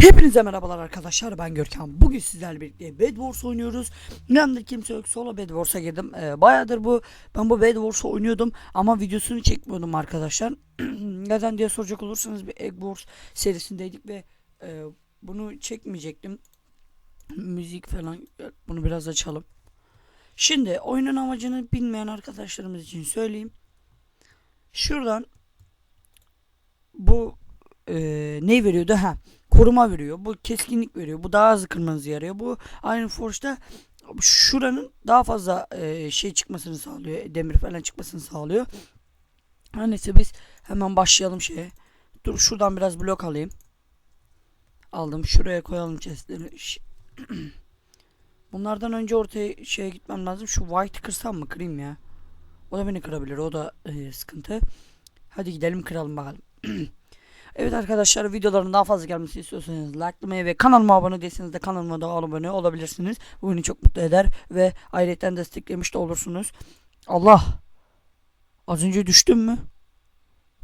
Hepinize merhabalar arkadaşlar ben Görkem. Bugün sizlerle birlikte Bed Wars oynuyoruz. Yanımda kimse yok solo Bed Wars'a girdim. Ee, bayağıdır bu ben bu Bed Wars'u oynuyordum ama videosunu çekmiyordum arkadaşlar. Neden diye soracak olursanız bir Egg Wars serisindeydik ve e, bunu çekmeyecektim. Müzik falan bunu biraz açalım. Şimdi oyunun amacını bilmeyen arkadaşlarımız için söyleyeyim. Şuradan bu e, ne veriyordu? Ha koruma veriyor. Bu keskinlik veriyor. Bu daha hızlı kırmanızı yarıyor. Bu aynı Forge'da şuranın daha fazla e, şey çıkmasını sağlıyor. Demir falan çıkmasını sağlıyor. Her neyse biz hemen başlayalım şeye. Dur şuradan biraz blok alayım. Aldım. Şuraya koyalım chestleri. Bunlardan önce ortaya şeye gitmem lazım. Şu white kırsam mı? Kırayım ya. O da beni kırabilir. O da e, sıkıntı. Hadi gidelim kıralım bakalım. Evet arkadaşlar videoların daha fazla gelmesini istiyorsanız likelamayı ve kanalıma abone değilseniz de kanalıma da abone olabilirsiniz. Bu beni çok mutlu eder ve ayrıca desteklemiş de olursunuz. Allah! Az önce düştüm mü?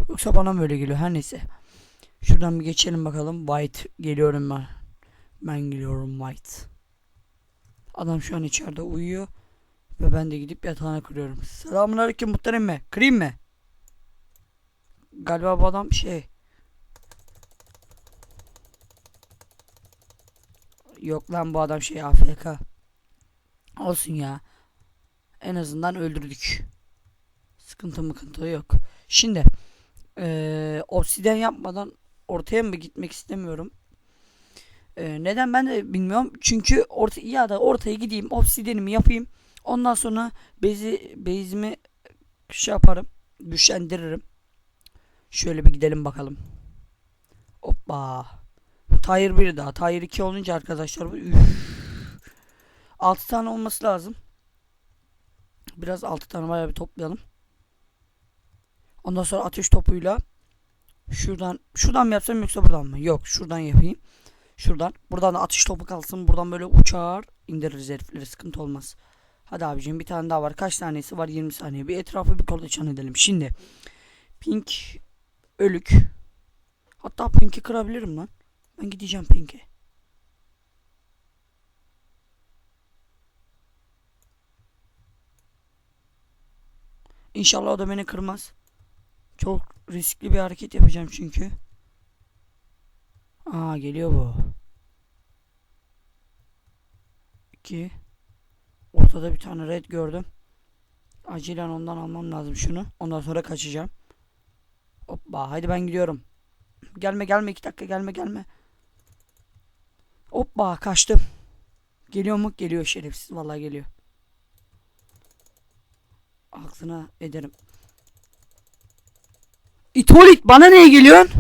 Yoksa bana mı öyle geliyor? Her neyse. Şuradan bir geçelim bakalım. White geliyorum ben. Ben geliyorum White. Adam şu an içeride uyuyor. Ve ben de gidip yatağına kırıyorum. Selamun aleyküm muhterem mi? Kırayım mı? Galiba bu adam şey Yok lan bu adam şey AFK. Olsun ya. En azından öldürdük. Sıkıntı mıkıntı yok. Şimdi eee obsidyen yapmadan ortaya mı gitmek istemiyorum. Eee, neden ben de bilmiyorum. Çünkü orta ya da ortaya gideyim obsidyenimi yapayım. Ondan sonra bezi bezimi şey yaparım. Güçlendiririm. Şöyle bir gidelim bakalım. Hoppa. Tire 1 daha. Tire 2 olunca arkadaşlar bu 6 tane olması lazım. Biraz 6 tane bayağı bir toplayalım. Ondan sonra ateş topuyla şuradan şuradan mı yapsam yoksa buradan mı? Yok, şuradan yapayım. Şuradan. Buradan da atış topu kalsın. Buradan böyle uçar indiririz herifleri. Sıkıntı olmaz. Hadi abicim bir tane daha var. Kaç tanesi var? 20 saniye. Bir etrafı bir kolaçan edelim. Şimdi Pink ölük. Hatta Pink'i kırabilirim lan. Ben gideceğim Pink'e. İnşallah o da beni kırmaz. Çok riskli bir hareket yapacağım çünkü. Aa geliyor bu. 2 Ortada bir tane red gördüm. Acilen ondan almam lazım şunu. Ondan sonra kaçacağım. Hoppa hadi ben gidiyorum. Gelme gelme iki dakika gelme gelme. Hoppa kaçtım. Geliyor mu? Geliyor şerefsiz. Vallahi geliyor. Aklına ederim. İtolik bana niye geliyorsun?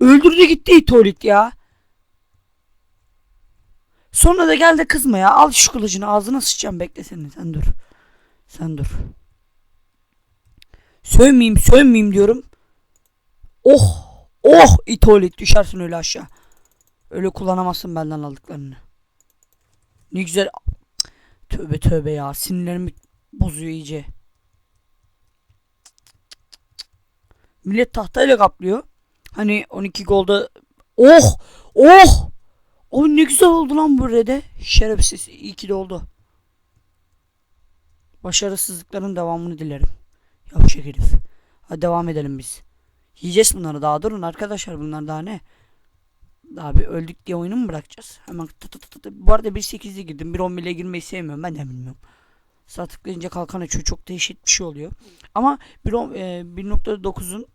Öldürdü gitti İtolik ya. Sonra da gel de kızma ya. Al şu kılıcını ağzına sıçacağım bekle seni. Sen dur. Sen dur. Sövmeyeyim sövmeyeyim diyorum. Oh. Oh itolik düşersin öyle aşağı. Öyle kullanamazsın benden aldıklarını. Ne güzel. Tövbe tövbe ya. Sinirlerimi bozuyor iyice. Millet tahtayla kaplıyor. Hani 12 golda Oh! Oh! O ne güzel oldu lan bu rede. Şerefsiz. İyi ki de oldu. Başarısızlıkların devamını dilerim. Yavşak herif. Hadi devam edelim biz. Yiyeceğiz bunları daha durun arkadaşlar bunlar daha ne? Bir öldük diye oyunu mu bırakacağız? Hemen tı tı tı tı. Bu arada 1.8'e girdim. 1.11'e girmeyi sevmiyorum. Ben de bilmiyorum. Sağ tıklayınca kalkan açıyor. Çok değişik bir şey oluyor. Ama 1.9'un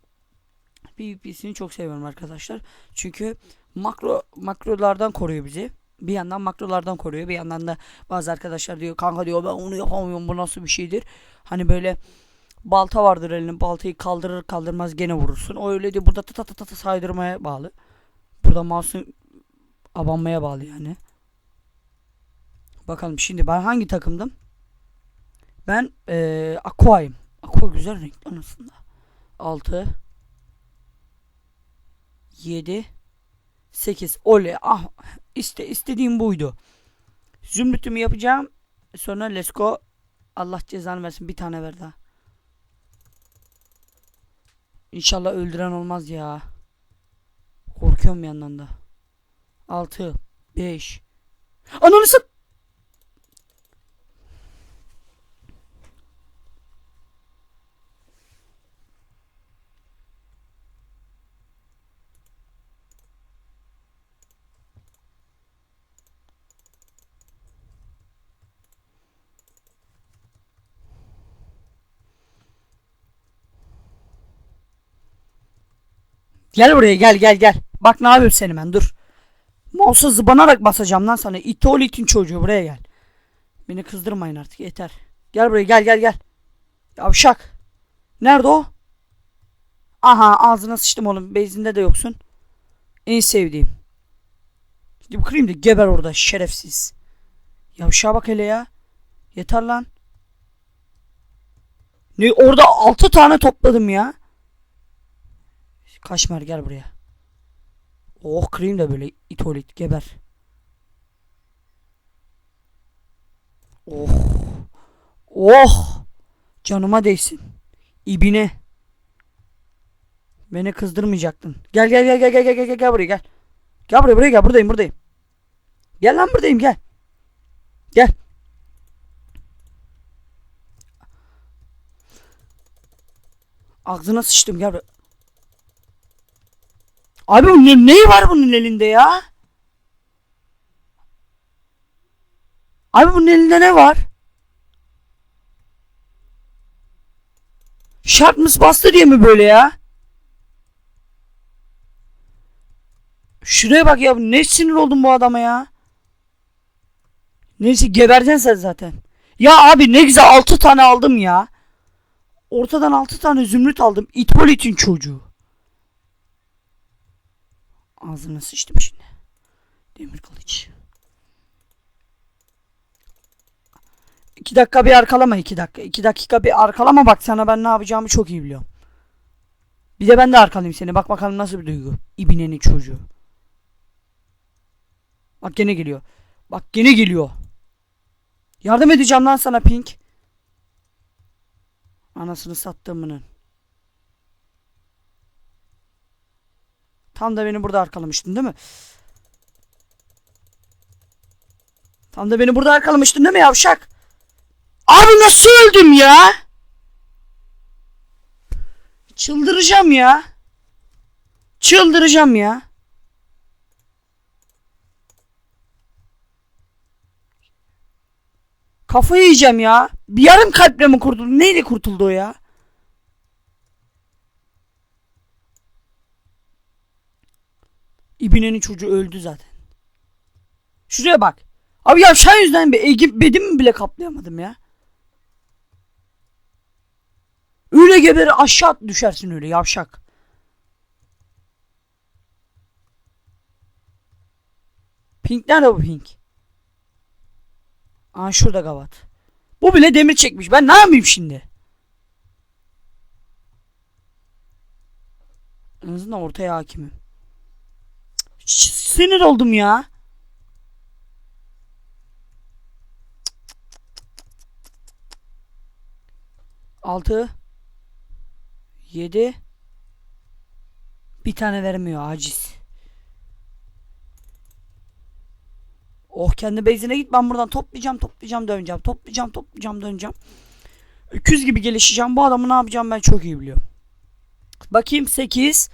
PvP'sini çok seviyorum arkadaşlar. Çünkü makro makrolardan koruyor bizi. Bir yandan makrolardan koruyor. Bir yandan da bazı arkadaşlar diyor kanka diyor ben onu yapamıyorum bu nasıl bir şeydir. Hani böyle balta vardır elinin baltayı kaldırır kaldırmaz gene vurursun. O öyle diyor burada ta ta ta ta saydırmaya bağlı. Burada mouse'un abanmaya bağlı yani. Bakalım şimdi ben hangi takımdım? Ben ee, Aqua'yım. Aqua güzel renk lan aslında. 6 7 8 Oley ah işte istediğim buydu. Zümrütümü yapacağım. Sonra let's go. Allah cezanı versin bir tane ver daha. İnşallah öldüren olmaz ya. Korkuyorum yandan da. 6 5 Ananı sat- Gel buraya gel gel gel. Bak ne yapıyorum seni ben dur. Mouse'a zıbanarak basacağım lan sana. İtolitin çocuğu buraya gel. Beni kızdırmayın artık yeter. Gel buraya gel gel gel. Yavşak. Nerede o? Aha ağzına sıçtım oğlum. Bezinde de yoksun. En sevdiğim. Şimdi kırayım da geber orada şerefsiz. Yavşağa bak hele ya. Yeter lan. Ne orada 6 tane topladım ya. Kaşmer gel buraya. Oh kırayım da böyle itolit geber. Oh. Oh. Canıma değsin. İbine. Beni kızdırmayacaktın. Gel gel gel gel gel gel gel gel buraya gel. Gel buraya buraya gel buradayım buradayım. Gel lan buradayım gel. Gel. Ağzına sıçtım gel buraya. Abi ne, neyi var bunun elinde ya? Abi bunun elinde ne var? Şartmış bastı diye mi böyle ya? Şuraya bak ya ne sinir oldum bu adama ya. Neyse gebereceksin sen zaten. Ya abi ne güzel 6 tane aldım ya. Ortadan 6 tane zümrüt aldım. İtpolit'in çocuğu. Ağzına sıçtım şimdi. Demir kılıç. İki dakika bir arkalama iki dakika. İki dakika bir arkalama bak sana ben ne yapacağımı çok iyi biliyorum. Bir de ben de arkalayayım seni. Bak bakalım nasıl bir duygu. İbinenin çocuğu. Bak gene geliyor. Bak gene geliyor. Yardım edeceğim lan sana Pink. Anasını sattığımının. Tam da beni burada arkalamıştın değil mi? Tam da beni burada arkalamıştın değil mi yavşak? Abi nasıl öldüm ya? Çıldıracağım ya. Çıldıracağım ya. Kafayı yiyeceğim ya. Bir yarım kalple mi kurtuldu? Neyle kurtuldu o ya? İbinenin çocuğu öldü zaten. Şuraya bak. Abi yavşan yüzden bir Egip bedimi bile kaplayamadım ya. Öyle geberi aşağı düşersin öyle yavşak. Pink nerede bu pink? Aa şurada gavat. Bu bile demir çekmiş. Ben ne yapayım şimdi? En azından ortaya hakimim. Sinir oldum ya. Altı. Yedi. Bir tane vermiyor aciz. Oh kendi base'ine git ben buradan toplayacağım toplayacağım döneceğim. Toplayacağım toplayacağım döneceğim. Öküz gibi gelişeceğim. Bu adamı ne yapacağım ben çok iyi biliyorum. Bakayım 8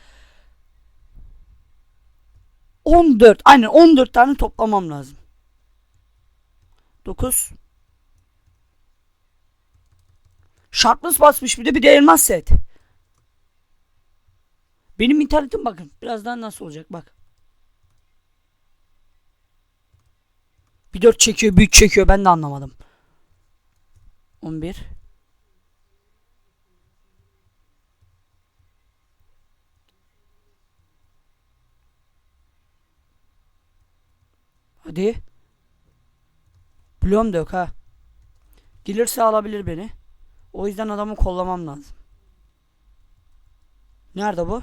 14 aynen 14 tane toplamam lazım. 9 Sharpness basmış bir de bir de elmas set. Benim internetim bakın birazdan nasıl olacak bak. Bir 4 çekiyor büyük çekiyor ben de anlamadım. 11 Hadi. Bloğum da yok ha. Gelirse alabilir beni. O yüzden adamı kollamam lazım. Nerede bu?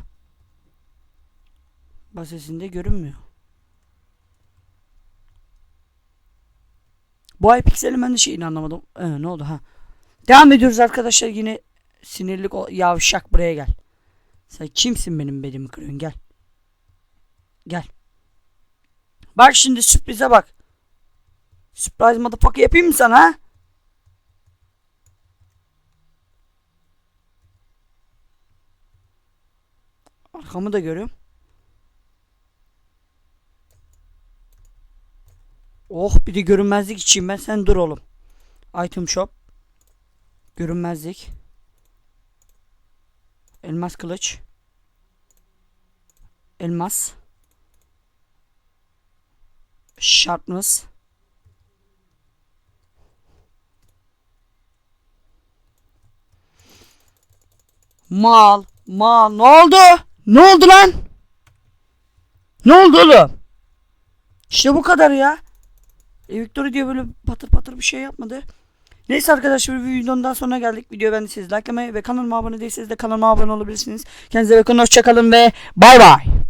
Basesinde görünmüyor. Bu Hypixel'in ben de şeyini anlamadım. Ee, ne oldu ha? Devam ediyoruz arkadaşlar yine sinirlik o yavşak buraya gel. Sen kimsin benim belimi kırıyorsun gel. Gel. Bak şimdi sürprize bak. Surprise motherfucker yapayım mı sana? Arkamı da görüyorum. Oh bir de görünmezlik içeyim ben. Sen dur oğlum. Item shop. Görünmezlik. Elmas kılıç. Elmas. Sharpness. Mal. Mal. Ne oldu? Ne oldu lan? Ne oldu oğlum? İşte bu kadar ya. E, Victoria diye böyle patır patır bir şey yapmadı. Neyse arkadaşlar bir videonun daha sonuna geldik. Videoyu beğendiyseniz likelamayı ve kanalıma abone değilseniz de kanalıma abone olabilirsiniz. Kendinize bakın hoşçakalın ve bay bay.